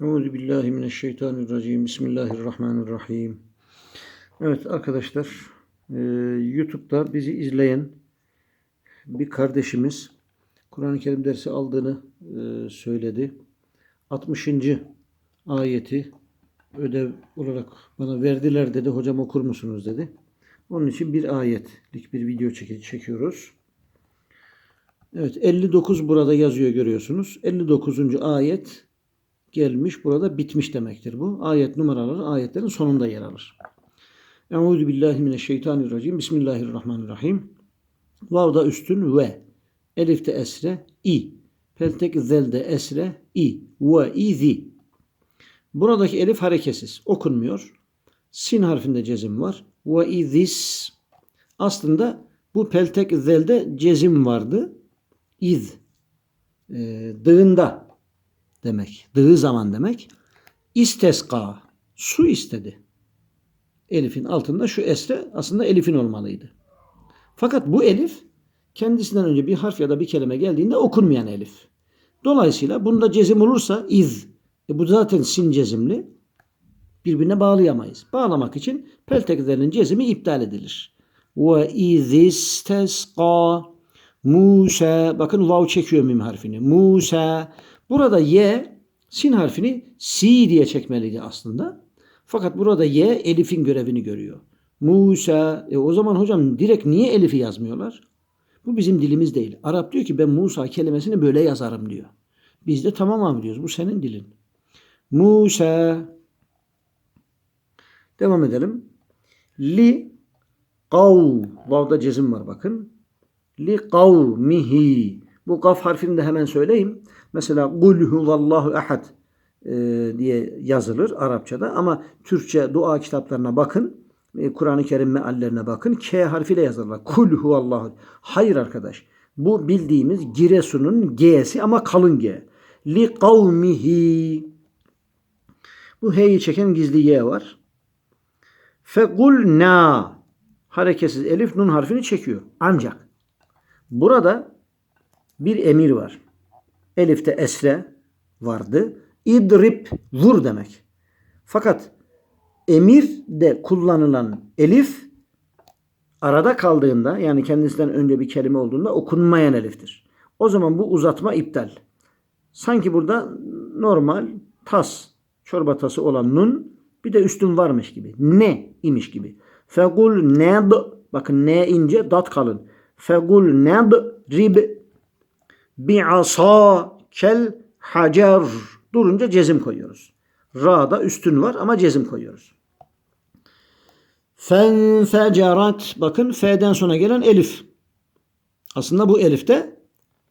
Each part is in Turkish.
Euzu billahi mineşşeytanirracim. Bismillahirrahmanirrahim. Evet arkadaşlar, e, YouTube'da bizi izleyen bir kardeşimiz Kur'an-ı Kerim dersi aldığını e, söyledi. 60. ayeti ödev olarak bana verdiler dedi. Hocam okur musunuz dedi. Onun için bir ayetlik bir video çek- çekiyoruz. Evet 59 burada yazıyor görüyorsunuz. 59. ayet gelmiş burada bitmiş demektir bu. Ayet numaraları ayetlerin sonunda yer alır. Euzu billahi mineşşeytanirracim. Bismillahirrahmanirrahim. Vavda üstün ve. Elifte esre i. Peltek zelde esre i. Ve izi. Buradaki elif hareketsiz. Okunmuyor. Sin harfinde cezim var. Ve izis. Aslında bu peltek zelde cezim vardı. İz. E, dığında demek. Dığı zaman demek. İsteska. Su istedi. Elif'in altında şu esre aslında elif'in olmalıydı. Fakat bu elif kendisinden önce bir harf ya da bir kelime geldiğinde okunmayan elif. Dolayısıyla bunda cezim olursa iz. E bu zaten sin cezimli. Birbirine bağlayamayız. Bağlamak için pelteklerin cezimi iptal edilir. Ve izistesqa Musa bakın vav çekiyor mim harfini. Musa burada ye sin harfini si diye çekmeliydi aslında. Fakat burada ye elifin görevini görüyor. Musa e o zaman hocam direkt niye elifi yazmıyorlar? Bu bizim dilimiz değil. Arap diyor ki ben Musa kelimesini böyle yazarım diyor. Biz de tamam abi diyoruz. Bu senin dilin. Musa Devam edelim. Li kav Vav'da cezim var bakın. Li kavmihi Bu kaf harfini de hemen söyleyeyim. Mesela kul huvallahu ahad e, diye yazılır Arapçada ama Türkçe dua kitaplarına bakın. E, Kur'an-ı Kerim meallerine bakın. K harfiyle yazarlar. Kul huvallahu. Hayır arkadaş. Bu bildiğimiz Giresun'un G'si ama kalın G. Li kavmihi Bu H'yi çeken gizli Y var. Fekulna hareketsiz elif nun harfini çekiyor. Ancak burada bir emir var. Elif'te esre vardı. İdrip vur demek. Fakat emirde kullanılan elif arada kaldığında yani kendisinden önce bir kelime olduğunda okunmayan eliftir. O zaman bu uzatma iptal. Sanki burada normal tas, çorba tası olan nun bir de üstün varmış gibi. Ne imiş gibi. Fegul ned bakın ne ince dat kalın. Fegul ned rib bi'asa kel hacer durunca cezim koyuyoruz. Ra'da üstün var ama cezim koyuyoruz. Fenfecerat bakın F'den sonra gelen elif. Aslında bu elifte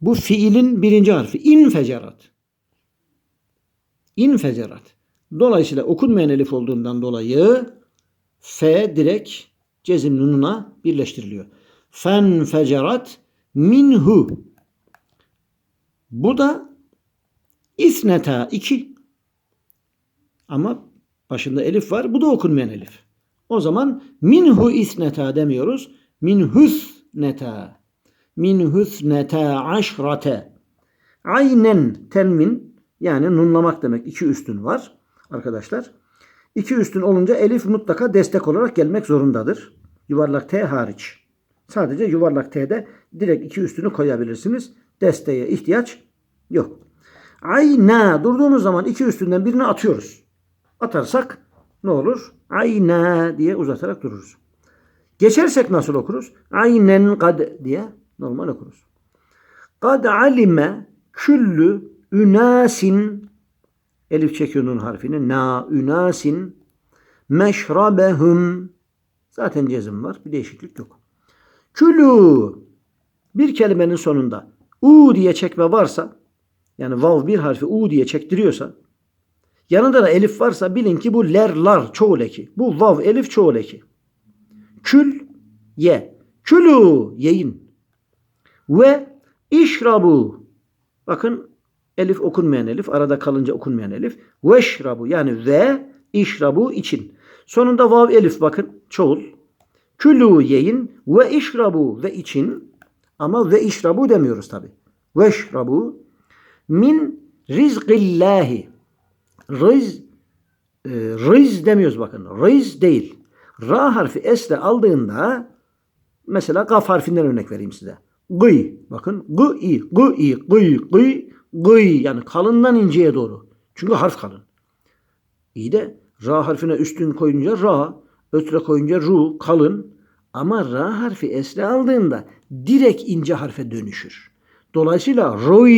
bu fiilin birinci harfi. İnfecerat. İnfecerat. Dolayısıyla okunmayan elif olduğundan dolayı F direkt cezim nununa birleştiriliyor. Fenfecerat minhu. Bu da isneta iki. Ama başında elif var. Bu da okunmayan elif. O zaman minhu isneta demiyoruz. Minhusneta. Minhusneta aşrate. Aynen tenmin yani nunlamak demek. iki üstün var arkadaşlar. İki üstün olunca elif mutlaka destek olarak gelmek zorundadır. Yuvarlak T hariç. Sadece yuvarlak T'de direkt iki üstünü koyabilirsiniz. Desteğe ihtiyaç yok. Ayna durduğumuz zaman iki üstünden birini atıyoruz. Atarsak ne olur? Ayna diye uzatarak dururuz. Geçersek nasıl okuruz? Aynen kad diye normal okuruz. Kad alime küllü ünasin elif çekiyor nun harfini. Na ünasin meşrabehum zaten cezim var. Bir değişiklik yok. Külü bir kelimenin sonunda u diye çekme varsa yani vav bir harfi u diye çektiriyorsa yanında da elif varsa bilin ki bu lerlar çoğul eki. Bu vav elif çoğul eki. Kül ye. Külü yiyin. Ve işrabu. Bakın elif okunmayan elif. Arada kalınca okunmayan elif. Veşrabu yani ve işrabu için. Sonunda vav elif bakın çoğul. Külü yiyin ve işrabu ve için. Ama ve işrabu demiyoruz tabi. Veşrabu min rizqillahi. Riz e, riz demiyoruz bakın. Riz değil. Ra harfi esle aldığında mesela gaf harfinden örnek vereyim size. Gıy. Bakın gı i gı i gıy gıy gıy yani kalından inceye doğru. Çünkü harf kalın. İyi de ra harfine üstün koyunca ra, ötre koyunca ru kalın ama ra harfi esle aldığında direkt ince harfe dönüşür. Dolayısıyla roy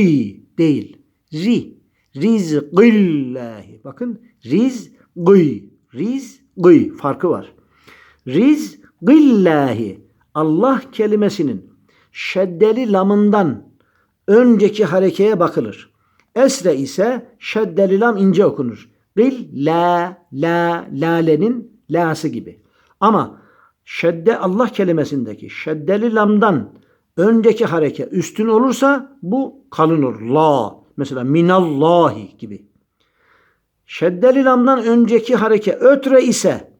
değil. Ri. Rizgıllahi. Bakın rizgıy. Rizgıy farkı var. Rizgıllahi. Allah kelimesinin şeddeli lamından önceki harekeye bakılır. Esre ise şeddeli lam ince okunur. Gil la la lalenin lası gibi. Ama şedde Allah kelimesindeki şeddeli lamdan önceki hareke üstün olursa bu kalın olur. La mesela minallahi gibi. Şeddeli lamdan önceki hareke ötre ise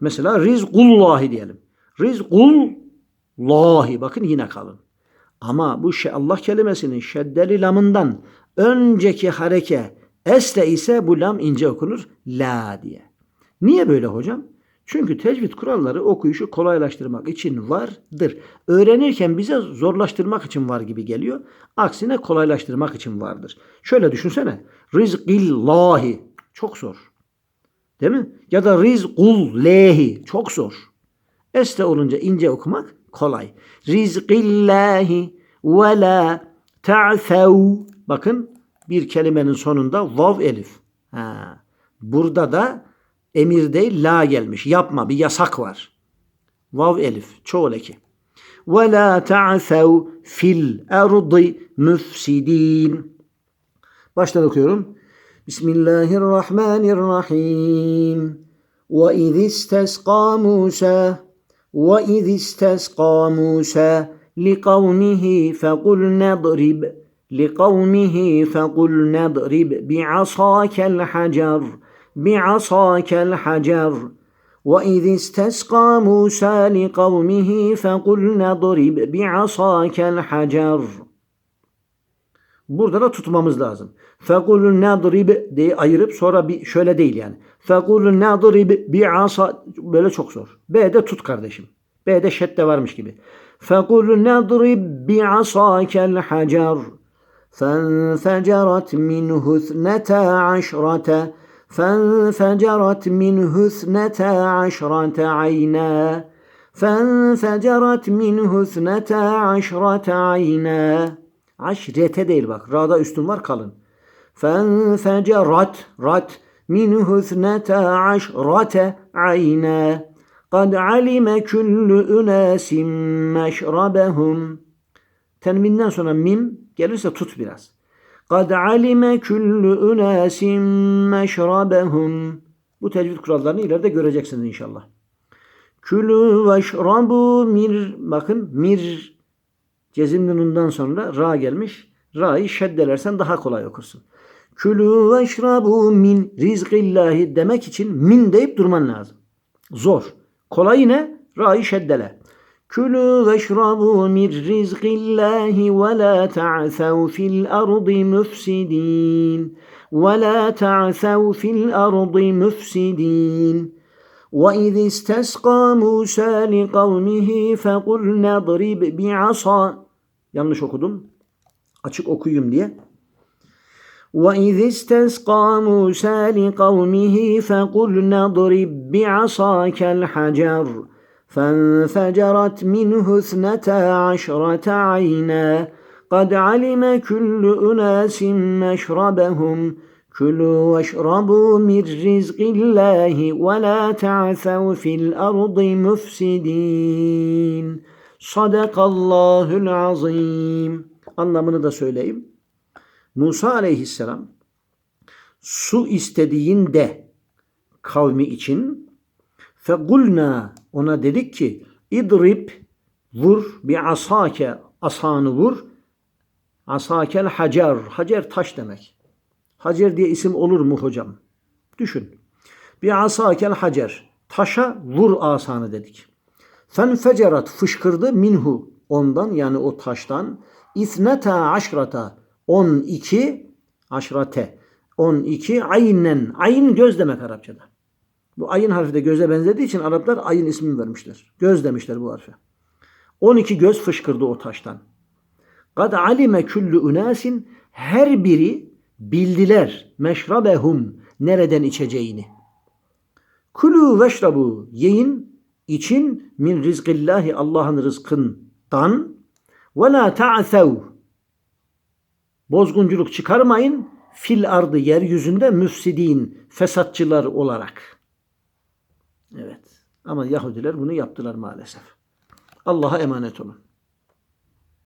mesela rizgullahi diyelim. Rizgullahi bakın yine kalın. Ama bu Allah kelimesinin şeddeli lamından önceki hareke esle ise bu lam ince okunur la diye. Niye böyle hocam? Çünkü tecvid kuralları okuyuşu kolaylaştırmak için vardır. Öğrenirken bize zorlaştırmak için var gibi geliyor. Aksine kolaylaştırmak için vardır. Şöyle düşünsene. Rizqillahi çok zor. Değil mi? Ya da rizqul lehi çok zor. Este olunca ince okumak kolay. Rizqillahi ve la ta'thav. Bakın bir kelimenin sonunda vav elif. Ha. Burada da emir değil la gelmiş. Yapma bir yasak var. Vav elif çoğul eki. Ve la ta'thav fil ardı müfsidin. Baştan okuyorum. Bismillahirrahmanirrahim. Ve iz istesqa Musa ve iz istesqa Musa liqavmihi fekul nedrib لقومه فقل نضرب بعصاك الحجر بعصاك الحجر وإذ استسقى موسى لقومه فقل نضرب بعصاك الحجر Burada da tutmamız lazım. Fekul nadrib diye ayırıp sonra bir şöyle değil yani. Fekul nadrib bi asa böyle çok zor. B'de tut kardeşim. B'de şedde varmış gibi. Fekul nadrib bi asakel hacer. فانفجرت منه اثنتا عشرة فانفجرت منه اثنتا عشرة عينا فانفجرت منه اثنتا عشرة عينا Aşrete değil bak. Ra'da üstün var kalın. Fenfecerat rat minhu thnete aşrate ayna. Kad alime kullu unasim meşrabehum. Tenvinden sonra mim gelirse tut biraz. Kad alime kullu unasim meşrabehum. Bu tecvid kurallarını ileride göreceksiniz inşallah. Külü veşrabu mir bakın mir Cezimli nundan sonra ra gelmiş. Ra'yı şeddelersen daha kolay okursun. Külü ve şrabu min rizqillahi demek için min deyip durman lazım. Zor. Kolay ne? Ra'yı şeddele. Külü ve şrabu min rizqillahi ve la ta'thav fil ardı müfsidin. Ve la ta'thav fil ardı müfsidin. وإذ استسقى موسى لقومه فقلنا اضرب بعصا yanlış okudum. Açık okuyayım diye. وإذ استسقى موسى لقومه فقلنا اضرب بعصاك الحجر فانفجرت منه اثنتا عشرة عينا قد علم كل أناس مشربهم كلوا واشربوا من رزق الله ولا تعثوا في الأرض مفسدين Sadakallahul azim. Anlamını da söyleyeyim. Musa aleyhisselam su istediğinde kavmi için fegulna ona dedik ki idrib vur bir asake asanı vur asakel hacer hacer taş demek. Hacer diye isim olur mu hocam? Düşün. Bir asakel hacer. Taşa vur asanı dedik. Fenfecerat fışkırdı minhu ondan yani o taştan. İthneta aşrata 12 aşrate 12 aynen. Ayn göz demek Arapçada. Bu ayın harfi de göze benzediği için Araplar ayın ismini vermişler. Göz demişler bu harfe. 12 göz fışkırdı o taştan. Kad alime küllü unasin her biri bildiler meşrabehum nereden içeceğini. Kulu veşrabu yiyin için min rizkillahi Allah'ın rızkından ve la ta'thav bozgunculuk çıkarmayın fil ardı yeryüzünde müfsidin fesatçılar olarak. Evet. Ama Yahudiler bunu yaptılar maalesef. Allah'a emanet olun.